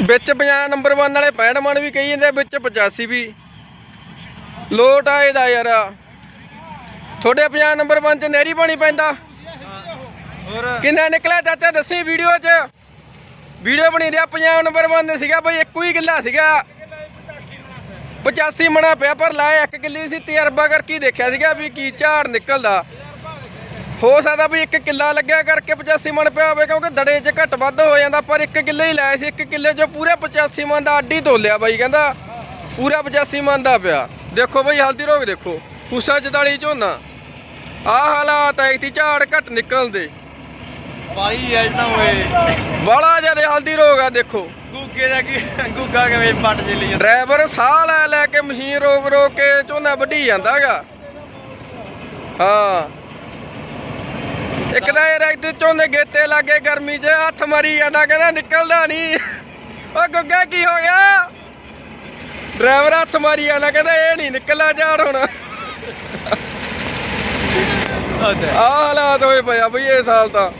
ਵਿੱਚ 50 ਨੰਬਰ 1 ਵਾਲੇ 65 ਮਣ ਵੀ ਕਹੀ ਜਾਂਦੇ ਵਿੱਚ 85 ਵੀ। ਲੋਟ ਆਏ ਦਾ ਯਾਰ। ਤੁਹਾਡੇ 50 ਨੰਬਰ 1 ਚ ਨਹਿਰੀ ਪਾਣੀ ਪੈਂਦਾ। ਹੋਰ ਕਿੰਨਾ ਨਿਕਲਿਆ ਚਾਚਾ, ਦੱਸੀ ਵੀਡੀਓ 'ਚ। ਵੀਡੀਓ ਬਣੀ ਰਿਹਾ 50 ਨੰਬਰ 1 ਦੇ ਸੀਗਾ ਬਈ, ਇੱਕੋ ਹੀ ਕਿੱਲਾ ਸੀਗਾ। 85 ਮਣਾ ਪਿਆ, ਪਰ ਲਾਏ ਇੱਕ ਕਿੱਲੀ ਸੀ, ਤਜਰਬਾ ਕਰਕੇ ਦੇਖਿਆ ਸੀਗਾ ਵੀ ਕੀ ਝਾੜ ਨਿਕਲਦਾ। ਹੋ ਸਕਦਾ ਵੀ ਇੱਕ ਕਿੱਲਾ ਲੱਗਿਆ ਕਰਕੇ 85 ਮਣ ਪਿਆ ਹੋਵੇ ਕਿਉਂਕਿ ਦੜੇ 'ਚ ਘੱਟ ਵੱਧ ਹੋ ਜਾਂਦਾ ਪਰ ਇੱਕ ਕਿੱਲੇ ਹੀ ਲਾਇਆ ਸੀ ਇੱਕ ਕਿੱਲੇ 'ਚ ਪੂਰੇ 85 ਮਣ ਦਾ ਅੱਡੀ ਤੋਲਿਆ ਬਾਈ ਕਹਿੰਦਾ ਪੂਰਾ 85 ਮਣ ਦਾ ਪਿਆ। ਦੇਖੋ ਬਈ ਹਲਦੀ ਰੋਗ ਦੇਖੋ ਪੂਸਾ 44 ਝੋਨਾ। ਆਹ ਹਾਲਾਤ ਐ ਕਿ ਝਾੜ ਘੱਟ ਨਿਕਲਦੇ। ਬਾਈ ਐ ਤਾਂ ਓਏ। ਬੜਾ ਜ਼ਿਆਦਾ ਹਲਦੀ ਰੋਗ ਆ ਦੇਖੋ। ਗੁੱਗੇ ਦਾ ਕੀ ਗੁੱਗਾ ਕਿਵੇਂ ਪੱਟ ਚਲੀ ਜਾਂਦਾ। ਡਰਾਈਵਰ ਸਾਹ ਲੈ ਲੈ ਕੇ ਮਸ਼ੀਨ ਰੋਕ ਰੋਕ ਕੇ ਝੋਨਾ ਵੱਢੀ ਜਾਂਦਾਗਾ। ਹਾਂ। ਇੱਕ ਤਾਂ ਇਹ ਇੱਥੇ ਝੋਨੇ ਗੇਤੇ ਲੱਗੇ ਗਰਮੀ 'ਚ ਹੱਥ ਮਾਰੀ ਜਾਂਦਾ ਕਹਿੰਦਾ ਨਿਕਲਦਾ ਨਹੀਂ ਓ ਗੁੱਗਾ ਕੀ ਹੋ ਗਿਆ? ਡਰਾਈਵਰ ਹੱਥ ਮਾਰੀ ਜਾਂਦਾ ਕਹਿੰਦਾ ਇਹ ਨਹੀਂ ਨਿਕਲਣਾ ਝਾੜ ਹੁਣ। ਆਹ ਹਾਲਾਤ ਹੋਏ ਪਿਆ ਬਈ ਇਹ ਸਾਲ ਤਾਂ।